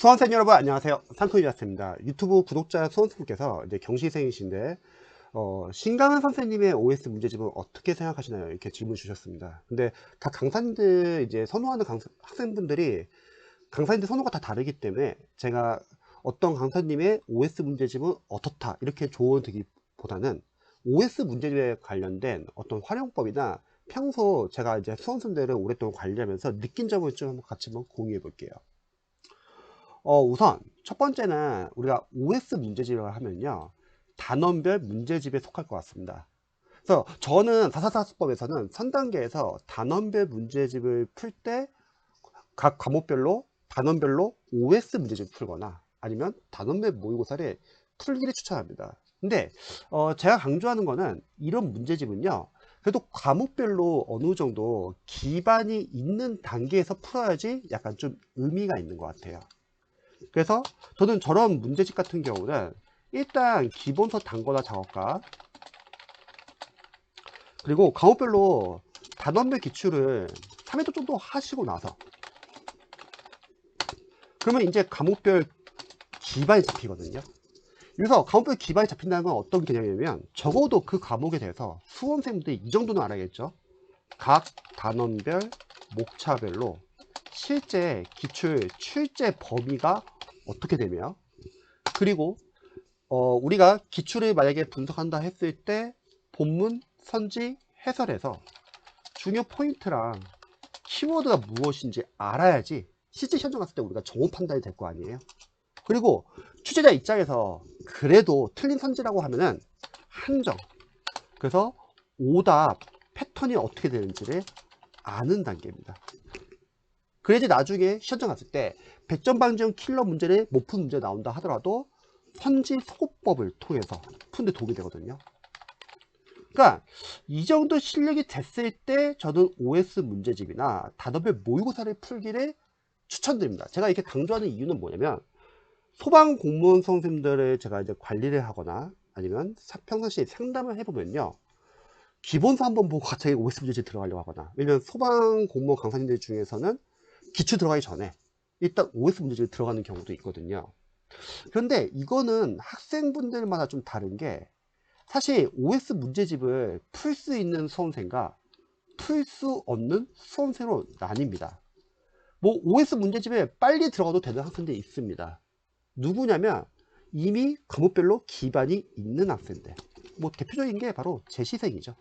수험생 여러분 안녕하세요 상크이자스입니다 유튜브 구독자 수험생님께서 이제 경시생이신데 어, 신강한 선생님의 OS 문제집은 어떻게 생각하시나요? 이렇게 질문 주셨습니다. 근데 각 강사님들 이제 선호하는 강사, 학생분들이 강사님들 선호가 다 다르기 때문에 제가 어떤 강사님의 OS 문제집은 어떻다 이렇게 조언 드리기보다는 OS 문제집에 관련된 어떤 활용법이나 평소 제가 이제 수험생들을 오랫동안 관리하면서 느낀 점을 좀 같이 한번 공유해 볼게요. 어, 우선 첫 번째는 우리가 OS 문제집을 하면요. 단원별 문제집에 속할 것 같습니다. 그래서 저는 사사사수법에서는 선단계에서 단원별 문제집을 풀 때 각 과목별로 단원별로 OS 문제집을 풀거나 아니면 단원별 모의고사를 풀기를 추천합니다. 근데 어 제가 강조하는 거는 이런 문제집은요. 그래도 과목별로 어느 정도 기반이 있는 단계에서 풀어야지 약간 좀 의미가 있는 것 같아요. 그래서 저는 저런 문제집 같은 경우는 일단 기본서 단거나 작업과 그리고 과목별로 단원별 기출을 3회도 정도 하시고 나서 그러면 이제 과목별 기반이 잡히거든요. 그래서 과목별 기반이 잡힌다는 건 어떤 개념이냐면 적어도 그 과목에 대해서 수험생들이 이 정도는 알아야겠죠. 각 단원별 목차별로 실제 기출 출제 범위가 어떻게 되며 그리고 어, 우리가 기출을 만약에 분석한다 했을 때 본문, 선지, 해설에서 중요 포인트랑 키워드가 무엇인지 알아야지 실제 현장 갔을 때 우리가 정오 판단이 될 거 아니에요. 그리고 취재자 입장에서 그래도 틀린 선지라고 하면은 한정. 그래서 오답 패턴이 어떻게 되는지를 아는 단계입니다. 그래야지 나중에 시험장 갔을 때 100점 방지형 킬러 문제를 못 푼 문제 나온다 하더라도 선지 소고법을 통해서 푸는데 도움이 되거든요. 그러니까 이 정도 실력이 됐을 때 저는 OS 문제집이나 단어별 모의고사를 풀기를 추천드립니다. 제가 이렇게 강조하는 이유는 뭐냐면 소방 공무원 선생님들을 제가 이제 관리를 하거나 아니면 평상시에 상담을 해보면요. 기본서 한번 보고 갑자기 OS 문제집 들어가려고 하거나 왜냐면 소방 공무원 강사님들 중에서는 기출 들어가기 전에 일단 OS 문제집에 들어가는 경우도 있거든요. 그런데 이거는 학생분들마다 좀 다른 게 사실 OS 문제집을 풀 수 있는 수험생과 풀 수 없는 수험생으로 나뉩니다. 뭐 OS 문제집에 빨리 들어가도 되는 학생들이 있습니다. 누구냐면 이미 과목별로 기반이 있는 학생들. 뭐 대표적인 게 바로 제시생이죠.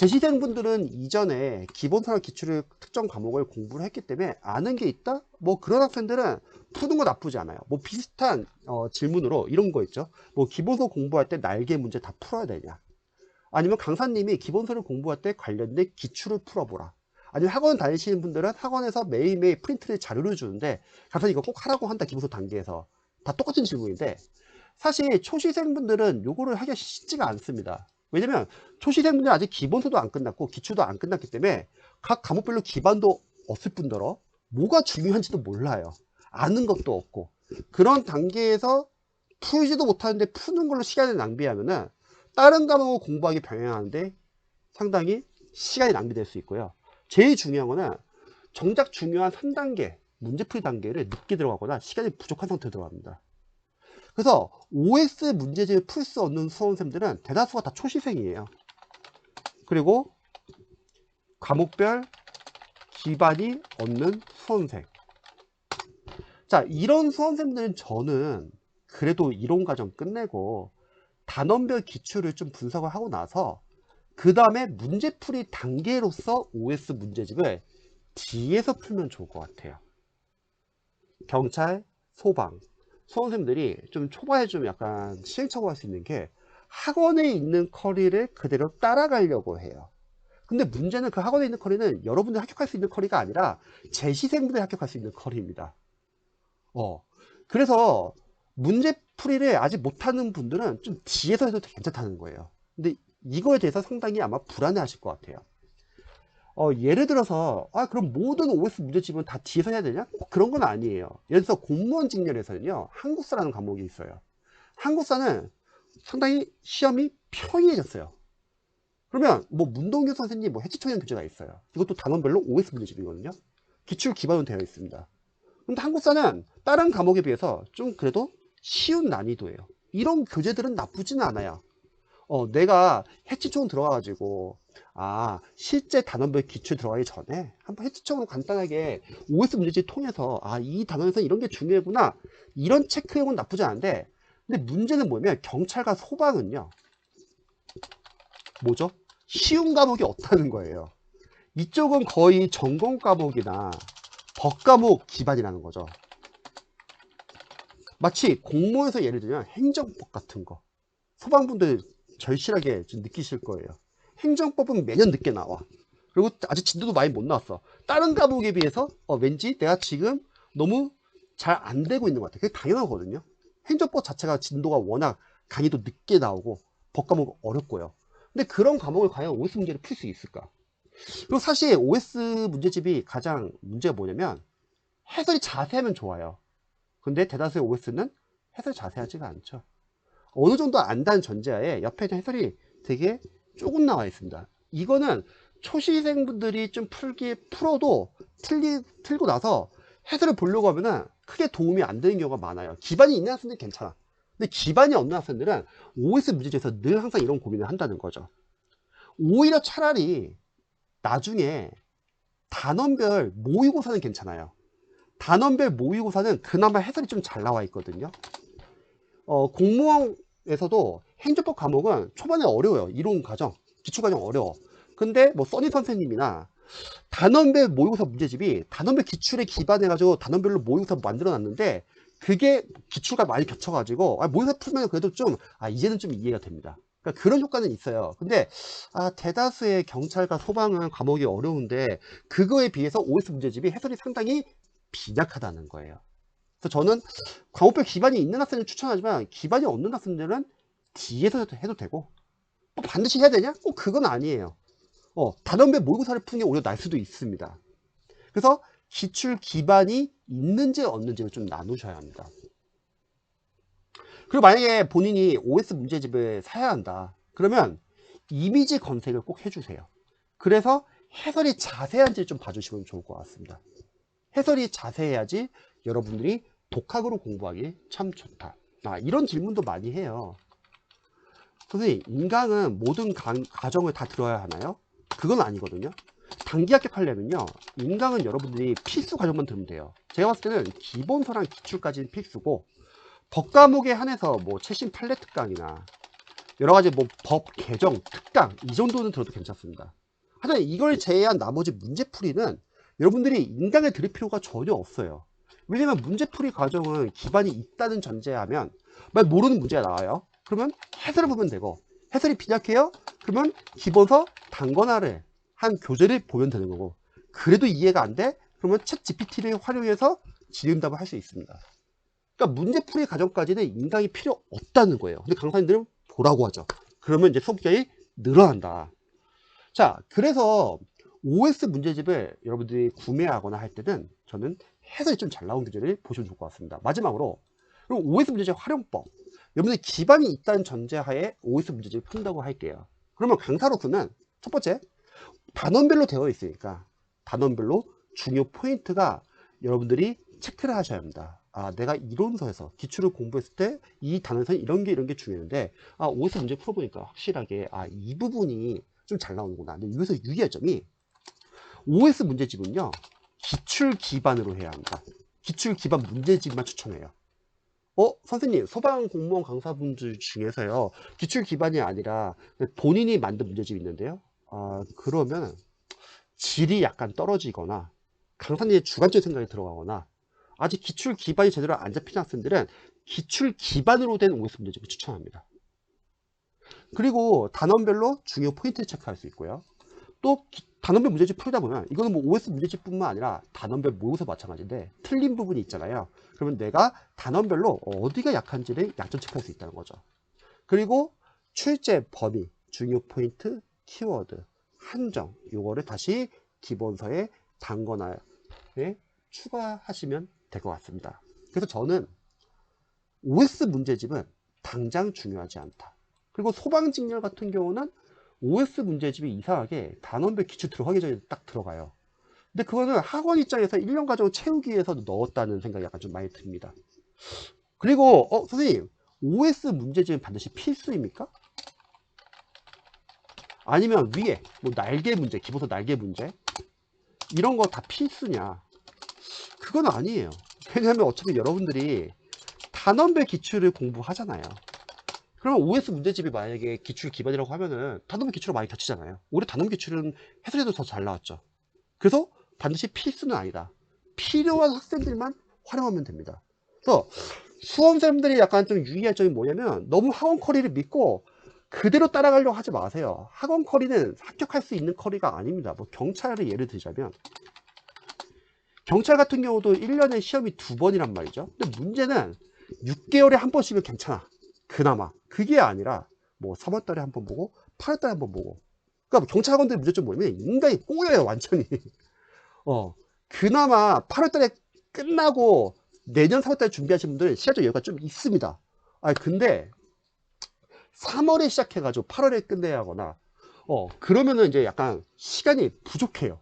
제시생 분들은 이전에 기본서나 기출을 특정 과목을 공부를 했기 때문에 아는 게 있다? 뭐 그런 학생들은 푸는 거 나쁘지 않아요. 뭐 비슷한 어, 질문으로 이런 거 있죠. 뭐 기본서 공부할 때 날개 문제 다 풀어야 되냐? 아니면 강사님이 기본서를 공부할 때 관련된 기출을 풀어보라. 아니면 학원 다니시는 분들은 학원에서 매일매일 프린트를 자료를 주는데 강사님 이거 꼭 하라고 한다 기본서 단계에서 다 똑같은 질문인데 사실 초시생분들은 요거를 하기가 쉽지가 않습니다. 왜냐면 초시생분들은 아직 기본서도 안 끝났고 기출도 안 끝났기 때문에 각 과목별로 기반도 없을 뿐더러 뭐가 중요한지도 몰라요. 아는 것도 없고 그런 단계에서 풀지도 못하는데 푸는 걸로 시간을 낭비하면은 다른 과목을 공부하기 병행하는데 상당히 시간이 낭비될 수 있고요. 제일 중요한 거는 정작 중요한 3단계 문제풀이 단계를 늦게 들어가거나 시간이 부족한 상태로 들어갑니다. 그래서 OS 문제집을 풀 수 없는 수험생들은 대다수가 다 초시생이에요. 그리고 과목별 기반이 없는 수험생. 자, 이런 수험생들은 저는 그래도 이론 과정 끝내고 단원별 기출을 좀 분석을 하고 나서 그 다음에 문제풀이 단계로서 OS 문제집을 뒤에서 풀면 좋을 것 같아요. 경찰, 소방, 수험생들이 좀 초반에 좀 약간 시행착오할 수 있는 게 학원에 있는 커리를 그대로 따라가려고 해요. 근데 문제는 그 학원에 있는 커리는 여러분들이 합격할 수 있는 커리가 아니라 재시생분들이 합격할 수 있는 커리입니다. 어. 그래서 문제풀이를 아직 못하는 분들은 좀 뒤에서 해도 괜찮다는 거예요. 근데 이거에 대해서 상당히 아마 불안해 하실 것 같아요. 어, 예를 들어서 아 그럼 모든 OS 문제집은 다 뒤에서 해야 되냐? 그런 건 아니에요. 예를 들어서 공무원 직렬에서는요 한국사라는 과목이 있어요. 한국사는 상당히 시험이 평이해졌어요. 그러면 뭐 문동규 선생님 뭐 해치청년 교재가 있어요. 이것도 단원별로 OS 문제집이거든요. 기출 기반으로 되어 있습니다. 근데 한국사는 다른 과목에 비해서 좀 그래도 쉬운 난이도예요. 이런 교재들은 나쁘진 않아요. 어, 내가 해치총 들어가가지고, 아, 실제 단원별 기출 들어가기 전에 한번 해치총으로 간단하게 OS 문제집 통해서, 아, 이 단원에서 이런 게 중요하구나. 이런 체크용은 나쁘지 않은데, 근데 문제는 뭐냐면, 경찰과 소방은요, 뭐죠? 쉬운 과목이 없다는 거예요. 이쪽은 거의 전공 과목이나 법 과목 기반이라는 거죠. 마치 공모에서 예를 들면 행정법 같은 거. 소방분들 절실하게 좀 느끼실 거예요. 행정법은 매년 늦게 나와. 그리고 아직 진도도 많이 못 나왔어. 다른 과목에 비해서 어, 왠지 내가 지금 너무 잘 안 되고 있는 것 같아. 그게 당연하거든요. 행정법 자체가 진도가 워낙 강의도 늦게 나오고 법 과목 어렵고요. 근데 그런 과목을 과연 OS 문제를 풀 수 있을까? 그리고 사실 OS 문제집이 가장 문제가 뭐냐면 해설이 자세하면 좋아요. 근데 대다수의 OS는 해설이 자세하지가 않죠. 어느 정도 안다는 전제하에 옆에 해설이 되게 조금 나와 있습니다. 이거는 초시생분들이 좀 풀기 풀어도 틀리, 틀고 나서 해설을 보려고 하면은 크게 도움이 안 되는 경우가 많아요. 기반이 있는 학생들은 괜찮아. 근데 기반이 없는 학생들은 OS 문제집에서 늘 항상 이런 고민을 한다는 거죠. 오히려 차라리 나중에 단원별 모의고사는 괜찮아요. 단원별 모의고사는 그나마 해설이 좀 잘 나와 있거든요. 어, 공무원에서도 행정법 과목은 초반에 어려워요. 이론 과정, 기출 과정 어려워. 근데 뭐 써니 선생님이나 단원별 모의고사 문제집이 단원별 기출에 기반해가지고 단원별로 모의고사 만들어 놨는데 그게 기출과 많이 겹쳐가지고 아, 모의고사 풀면 그래도 좀 아, 이제는 좀 이해가 됩니다. 그러니까 그런 효과는 있어요. 근데 아, 대다수의 경찰과 소방은 과목이 어려운데 그거에 비해서 OS 문제집이 해설이 상당히 빈약하다는 거예요. 그래서 저는 과목별 기반이 있는 학생을 추천하지만 기반이 없는 학생들은 뒤에서 해도 되고 뭐 반드시 해야 되냐? 꼭 그건 아니에요. 어, 단원별 모의고사를 푸는 게 오히려 날 수도 있습니다. 그래서 기출 기반이 있는지 없는지를 좀 나누셔야 합니다. 그리고 만약에 본인이 OS 문제집을 사야 한다. 그러면 이미지 검색을 꼭 해주세요. 그래서 해설이 자세한지 좀 봐주시면 좋을 것 같습니다. 해설이 자세해야지 여러분들이 독학으로 공부하기 참 좋다. 아, 이런 질문도 많이 해요. 선생님, 인강은 모든 가, 과정을 다 들어야 하나요? 그건 아니거든요. 단기 합격하려면요, 인강은 여러분들이 필수 과정만 들으면 돼요. 제가 봤을 때는 기본서랑 기출까지는 필수고, 법 과목에 한해서 뭐 최신 판례 특강이나 여러 가지 뭐 법 개정 특강 이 정도는 들어도 괜찮습니다. 하지만 이걸 제외한 나머지 문제풀이는 여러분들이 인강에 들을 필요가 전혀 없어요. 왜냐면 문제풀이 과정은 기반이 있다는 전제하면 만약 모르는 문제가 나와요. 그러면 해설을 보면 되고 해설이 빈약해요? 그러면 기본서 단권화를 한 교재를 보면 되는 거고 그래도 이해가 안 돼? 그러면 챗 GPT를 활용해서 질의응답을 할 수 있습니다. 그러니까 문제풀이 과정까지는 인강이 필요 없다는 거예요. 근데 강사님들은 보라고 하죠. 그러면 이제 수업 기간이 늘어난다. 자, 그래서 OS 문제집을 여러분들이 구매하거나 할 때는 저는 해설이 좀 잘 나온 교재를 보시면 좋을 것 같습니다. 마지막으로 그리고 OS 문제집 활용법. 여러분들 기반이 있다는 전제하에 OS 문제집을 푼다고 할게요. 그러면 강사로서는 첫 번째 단원별로 되어 있으니까 단원별로 중요 포인트가 여러분들이 체크를 하셔야 합니다. 아, 내가 이론서에서 기출을 공부했을 때 이 단원에서 이런 게 이런 게 중요한데 아, OS 문제 풀어보니까 확실하게 아, 이 부분이 좀 잘 나오는구나. 근데 여기서 유의할 점이 OS 문제집은요. 기출 기반으로 해야 합니다. 기출 기반 문제집만 추천해요. 어, 선생님, 소방 공무원 강사분들 중에서요. 기출 기반이 아니라 본인이 만든 문제집이 있는데요. 아, 그러면 질이 약간 떨어지거나 강사님의 주관적인 생각이 들어가거나 아직 기출 기반이 제대로 안 잡힌 학생들은 기출 기반으로 된 OS 문제집을 추천합니다. 그리고 단원별로 중요 포인트를 체크할 수 있고요. 또 기- 단원별 문제집 풀다 보면 이거는 뭐 OS 문제집뿐만 아니라 단원별 모의고사 마찬가지인데 틀린 부분이 있잖아요. 그러면 내가 단원별로 어디가 약한지를 약점 체크할 수 있다는 거죠. 그리고 출제 범위, 중요 포인트, 키워드, 한정 요거를 다시 기본서에 단거나에 추가하시면 될 것 같습니다. 그래서 저는 OS 문제집은 당장 중요하지 않다. 그리고 소방직렬 같은 경우는 OS 문제집이 이상하게 단원별 기출 들어가기 전에 딱 들어가요. 근데 그거는 학원 입장에서 1년 과정을 채우기 위해서 넣었다는 생각이 약간 좀 많이 듭니다. 그리고 어 선생님 OS 문제집은 반드시 필수입니까? 아니면 위에 뭐 날개 문제, 기본서 날개 문제 이런 거 다 필수냐? 그건 아니에요. 왜냐하면 어차피 여러분들이 단원별 기출을 공부하잖아요. 그러면 OS 문제집이 만약에 기출 기반이라고 하면은 단원별 기출을 많이 겹치잖아요. 올해 단원 기출은 해설에도 더 잘 나왔죠. 그래서 반드시 필수는 아니다. 필요한 학생들만 활용하면 됩니다. 그래서 수험생들이 약간 좀 유의할 점이 뭐냐면 너무 학원 커리를 믿고 그대로 따라가려고 하지 마세요. 학원 커리는 합격할 수 있는 커리가 아닙니다. 뭐 경찰을 예를 들자면 경찰 같은 경우도 1년에 시험이 두 번이란 말이죠. 근데 문제는 6개월에 한 번씩은 괜찮아. 그나마. 그게 아니라 뭐 3월달에 한 번 보고 8월달에 한 번 보고. 그러니까 경찰학원들 문제점 뭐냐면 인간이 꼬여요 완전히. 어 그나마 8월달에 끝나고 내년 3월달에 준비하시는 분들 시간적 여유가 좀 있습니다. 아 근데 3월에 시작해가지고 8월에 끝내야 하거나 어 그러면은 이제 약간 시간이 부족해요.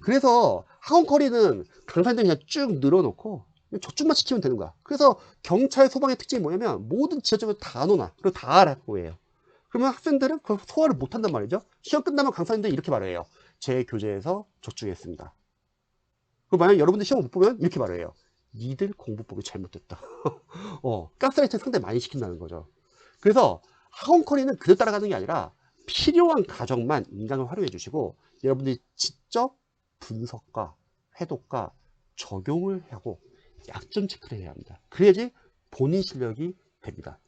그래서 학원 커리는 강사님들 그냥 쭉 늘어놓고 저축만 시키면 되는 거야. 그래서 경찰 소방의 특징이 뭐냐면 모든 지하적으로 다 넣어놔. 그리고 다 알아 거예요. 그러면 학생들은 그 소화를 못 한단 말이죠. 시험 끝나면 강사님들이 이렇게 말해요. 제 교재에서 적중했습니다. 그리고 만약 여러분들 시험 못 보면 이렇게 말해요. 니들 공부법이 잘못됐다. 어, 가스라이팅 상당히 많이 시킨다는 거죠. 그래서 학원 커리는 그대로 따라가는 게 아니라 필요한 가정만 인강을 활용해 주시고 여러분들이 직접 분석과 해독과 적용을 하고 약점 체크를 해야 합니다. 그래야지 본인 실력이 됩니다.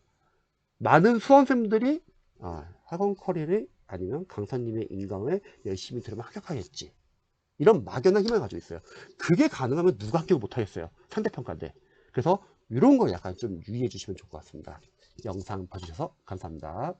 많은 수험생들이 아, 학원 커리를 아니면 강사님의 인강을 열심히 들으면 합격하겠지. 이런 막연한 희망을 가지고 있어요. 그게 가능하면 누가 합격을 못하겠어요. 상대평가인데. 그래서 이런 거 약간 좀 유의해 주시면 좋을 것 같습니다. 영상 봐주셔서 감사합니다.